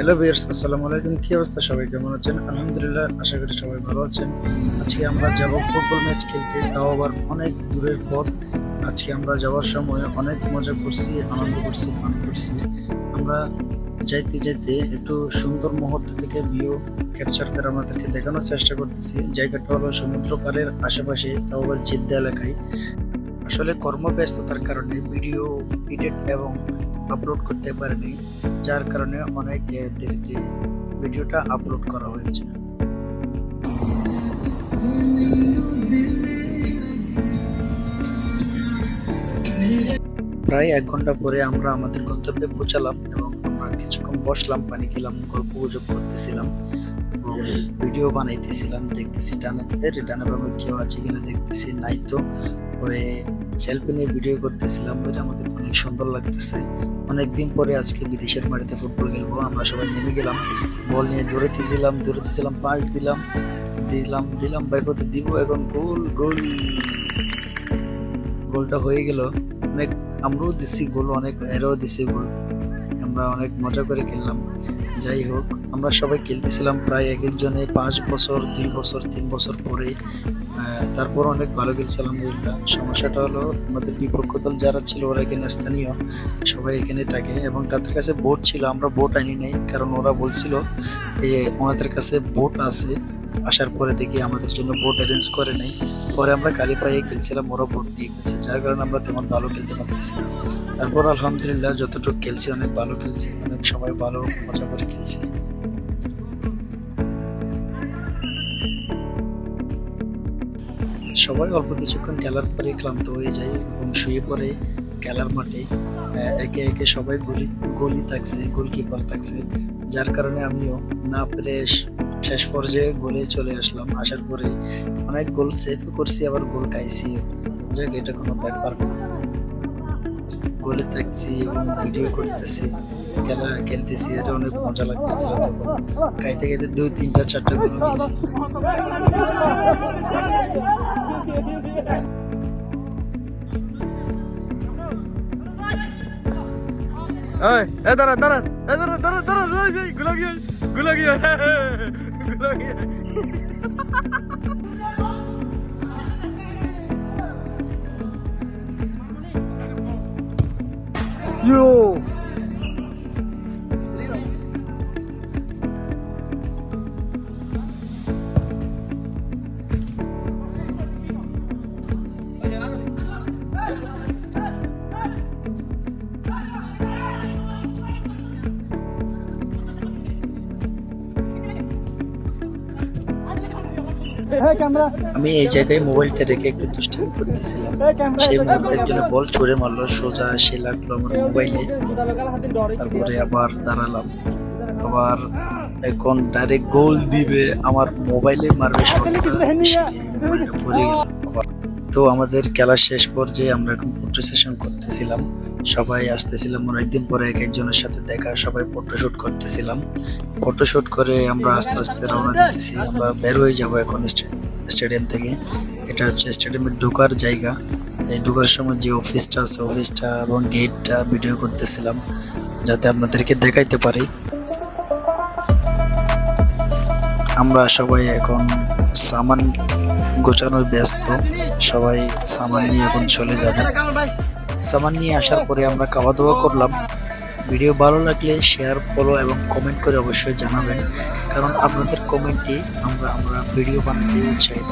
hello viewers আসসালামু আলাইকুম। কি অবস্থা সবাই? কেমন আছেন? আলহামদুলিল্লাহ, আশা করি সবাই ভালো আছেন। আজকে আমরা যাব ফুটবল ম্যাচ খেলতে। তাও আবার অনেক দূরের পথ। আজকে আমরা যাওয়ার সময় অনেক মজা করছি, আনন্দ করছি ফান করছি। আমরা যাইতে যাইতে একটু সুন্দর মুহূর্ত থেকে ভিউ ক্যাপচার করে আমাদেরকে দেখানোর চেষ্টা করতেছি। জায়গাটা হলো সমুদ্র পাড়ের আশেপাশে, তাও আবার জিদ্দা এলাকায়। আসলে কর্মব্যস্ততার কারণে ভিডিও এডিট এবং আপলোড করতে পারিনি, যার কারণে অনেক দেরিতে ভিডিওটা আপলোড করা হয়েছে। প্রায় এক ঘণ্টা পরে আমরা আমাদের গন্তব্যে পৌঁছালাম এবং আমরা কিছুক্ষণ বসলাম, পানি খেলাম, গল্প গুজব করতেছিলাম। ভিডিও বানাইতেছিলাম, দেখতেছি ডানে ডানে বামে কেউ আছে কিনা দেখতেছি, নাই তো। পরে সেলফি নিয়ে ভিডিও করতেছিলাম এটা আমাকে তো অনেক সুন্দর লাগতেছে। অনেকদিন পরে আজকে বিদেশের মাটিতে ফুটবল খেলব, আমরা সবাই নেমে গেলাম। বল নিয়ে দৌড়াইতেছিলাম দৌড়াতেছিলাম পাঁচ দিলাম দিলাম দিলাম বাইপতে দিব এখন? গোল গোল। গোলটা হয়ে গেল। অনেক আমরাও দিছি, গোল, অনেক এরাও দিছি গোল। আমরা অনেক মজা করে খেললাম। যাই হোক, আমরা সবাই খেলতেছিলাম প্রায় এক একজনে পাঁচ বছর, দুই বছর, তিন বছর পরে। তারপর অনেক ভালো খেলছে আলহামদুলিল্লাহ। সমস্যাটা হলো, আমাদের বিপক্ষ দল যারা ছিল ওরা এখানে স্থানীয়, সবাই এখানে থাকে এবং তাদের কাছে বোট ছিল, আমরা বোট আনি নাই, কারণ ওরা বলছিল এই ওনাদের কাছে বোট আছে। আসার পরে দেখি আমাদের জন্য বোট অ্যারেঞ্জ করে নাই। পরে আমরা কালী পায়ে খেলছিলাম, ওরা বোট নিয়ে খেলছে, যার কারণে আমরা তেমন ভালো খেলতে পারতেছি না। তারপর আলহামদুলিল্লাহ যতটুকু খেলছি, অনেক ভালো খেলছি, অনেক সবাই ভালো, মজা করে খেলছি। সবাই অল্প কিছুক্ষণ খেলার পরে ক্লান্ত হয়ে যায় এবং শুয়ে পড়ে খেলার মাঠে। একে একে সবাই গলি গলি থাকছে গোলকিপার থাকছে, যার কারণে আমিও না পেরে শ- শেষ পর্যায়ে গোলে চলে আসলাম। আসার পরে অনেক গোল সেভ করছি, আবার গোল খাইছি। যাক, এটা কোনো ব্যাপার না। গোলে থাকছি, এবং ভিডিও করতেছি, খেলা খেলতেছি এটা অনেক মজা লাগতেছিল তখন খাইতে খাইতে দুই, তিনটা, চারটা গোল খেয়েছি। এই এ দাঁড়া দাঁড়া দাঁড়া দাঁড়া দাঁড়া রয়ে যাই গুলা আমি এই জায়গায় মোবাইলটা রেখে একটু দুষ্টামি করতেছিলাম। হ্যাঁ সেই মুহূর্তে একজনে বল ছুড়ে মারলো সোজা সে লাগল আমার মোবাইলে। তারপরে আবার দাঁড়ালাম। আবার এখন ডাইরেক্ট গোল দিবে আমার মোবাইলে মারবে শটটা। মোবাইলটা পড়ে গেল তো আমাদের খেলার শেষ পর্যায়ে আমরা এখন ফটো সেশন করতেছিলাম। সবাই আসতেছিলাম অনেকদিন পরে এক একজনের সাথে দেখা, সবাই ফটোশুট করতেছিলাম। ফটোশুট করে আমরা আস্তে আস্তে রওনা দিতেছি। আমরা বের হয়ে যাব এখন স্টে- স্টেডিয়াম থেকে। এটা হচ্ছে স্টেডিয়ামের ঢোকার জায়গা। এই ঢোকার সময় যে অফিসটা আছে অফিসটা এবং গেটটা ভিডিও করতেছিলাম, যাতে আপনাদেরকে দেখাইতে পারি। আমরা সবাই এখন সামান গোছানোর ব্যস্ত। সবাই সামান নিয়ে এখন চলে যাব। সামান নিয়ে আসার পরে আমরা খাওয়া দাওয়া করলাম। ভিডিও ভালো লাগলে শেয়ার ফলো এবং কমেন্ট করে অবশ্যই জানাবেন। কারণ আপনাদের কমেন্টে আমরা আমরা ভিডিও বানাতে উৎসাহিত